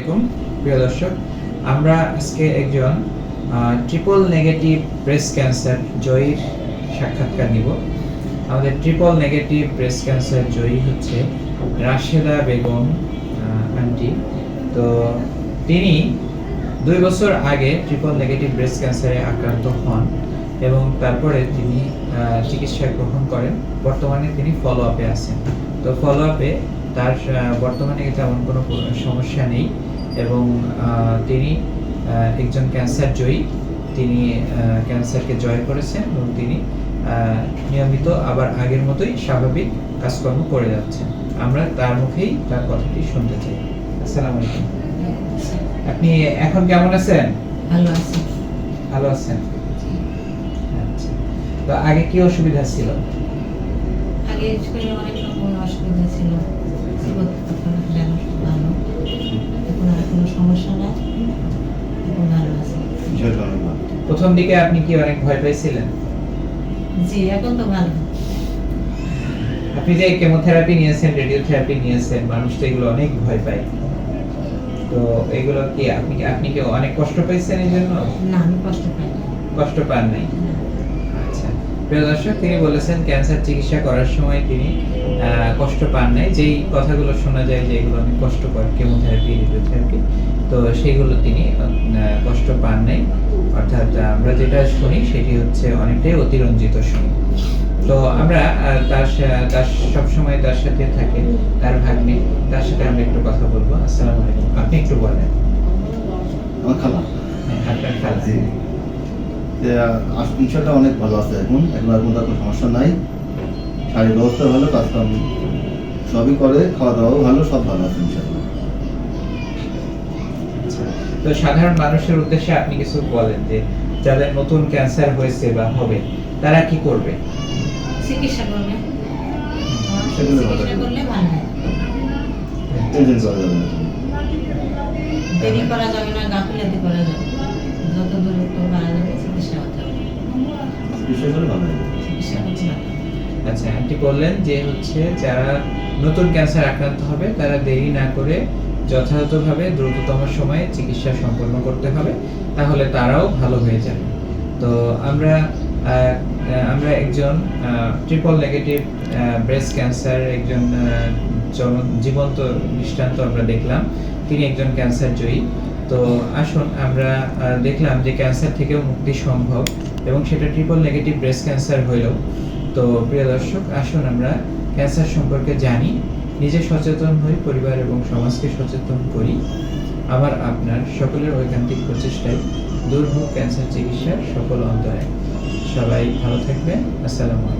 আলাইকুম, প্রিয় দর্শক, আমরা আজকে একজন ট্রিপল নেগেটিভ ব্রেস্ট ক্যান্সার জয়ীর সাক্ষাৎকার নিব। আমাদের ট্রিপল নেগেটিভ ব্রেস্ট ক্যান্সার জয়ী হচ্ছে রাশেদা বেগম আন্টি। তো তিনি দুই বছর আগে ট্রিপল নেগেটিভ ব্রেস্ট ক্যান্সারে আক্রান্ত হন এবং তারপরে তিনি চিকিৎসা গ্রহণ করেন। বর্তমানে তিনি ফলো আপে আছেন। তো ফলো আপে তার বর্তমানে তেমন কোনো সমস্যা নেই এবং তিনি একজন ক্যান্সার জয়ী। তিনি ক্যান্সারকে জয় করেছেন এবং তিনি নিয়মিত আবার আগের মতোই স্বাভাবিক কাজকর্ম করে যাচ্ছেন। আমরা তার মুখেই তার কথাটি শুনতে চাই। আসসালামু আলাইকুম। আপনি এখন কেমন আছেন? ভালো আছি। ভালো আছেন? আচ্ছা। তো আগে কি অসুবিধা ছিল? আগে অনেক রকম অসুবিধা ছিল। তখন যেন ভালো। এখন আর কোনো সমস্যা নাই। এখন ভালো আছে। প্রথম দিকে আপনি কি অনেক ভয় পাইছিলেন জি এখন তো ভালো। আপনি যে কেমোথেরাপি নিয়েছেন রেডিওথেরাপি নিয়েছেন মানুষ তো এগুলো অনেক ভয় পায়। তো এগুলো কি আপনি আপনি কি অনেক কষ্ট পেয়েছেন এই জন্য? না আমি কষ্ট পাই কষ্ট পান নাই। না। প্রিয় দর্শক তিনি বলেছেন ক্যান্সার চিকিৎসা করার সময় তিনি কষ্ট পান নাই। যেই কথাগুলো শোনা যায় যে এগুলো অনেক কষ্টকর কেমোথেরাপি রেডিওথেরাপি তো সেগুলো তিনি কষ্ট পান নাই। অর্থাৎ আমরা যেটা শুনি সেটি হচ্ছে অনেকটাই অতিরঞ্জিত শুনি। তো আমরা তার তার সব সময় তার সাথে থাকে তার ভাগ্নে। তার সাথে আমরা একটু কথা বলব। আসসালামু আলাইকুম। আপনি একটু বলেন। আমার খালা। হ্যাঁ, আপনার খালা। ইনশাল্লাহ অনেক ভালো আছে এখন এখন আর কোনো সমস্যা নাই। শারীরিক ব্যবস্থা ভালো কাজকাম সবই করে খাওয়া দাওয়াও ভালো সব ভালো আছে ইনশাল্লাহ আচ্ছা। তো সাধারণ মানুষের উদ্দেশ্যে আপনি কিছু বলেন যে যাদের নতুন ক্যান্সার হয়েছে বা হবে তারা কি করবে? চিকিৎসা করবে। চিকিৎসা করলে ভালো হয়। দেরি করা যাবে না গাফিলাতি করা যাবে। যত দূরত্ব করা যাবে চিকিৎসা হতে হবে। চিকিৎসা করে ভালো চিকিৎসা আচ্ছা আন্টি বললেন যে হচ্ছে যারা নতুন ক্যান্সার আক্রান্ত হবে তারা দেরি না করে যথাযথভাবে দ্রুততম সময়ে চিকিৎসা সম্পন্ন করতে হবে তাহলে তারাও ভালো হয়ে যাবে। তো আমরা আমরা একজন ট্রিপল নেগেটিভ ব্রেস্ট ক্যান্সার একজন জীবন্ত দৃষ্টান্ত আমরা দেখলাম। তিনি একজন ক্যান্সার জয়ী। তো আসুন, আমরা দেখলাম যে ক্যান্সার থেকেও মুক্তি সম্ভব এবং সেটা ট্রিপল নেগেটিভ ব্রেস্ট ক্যান্সার হইলেও। তো প্রিয় দর্শক, আসুন আমরা ক্যান্সার সম্পর্কে জানি। নিজে সচেতন হই, পরিবার এবং সমাজকে সচেতন করি। আবার আপনার সকলের ঐকান্তিক প্রচেষ্টায় দূর হোক ক্যান্সার চিকিৎসার সকল অন্তরায় সবাই ভালো থাকবেন। আসসালামু আলাইকুম।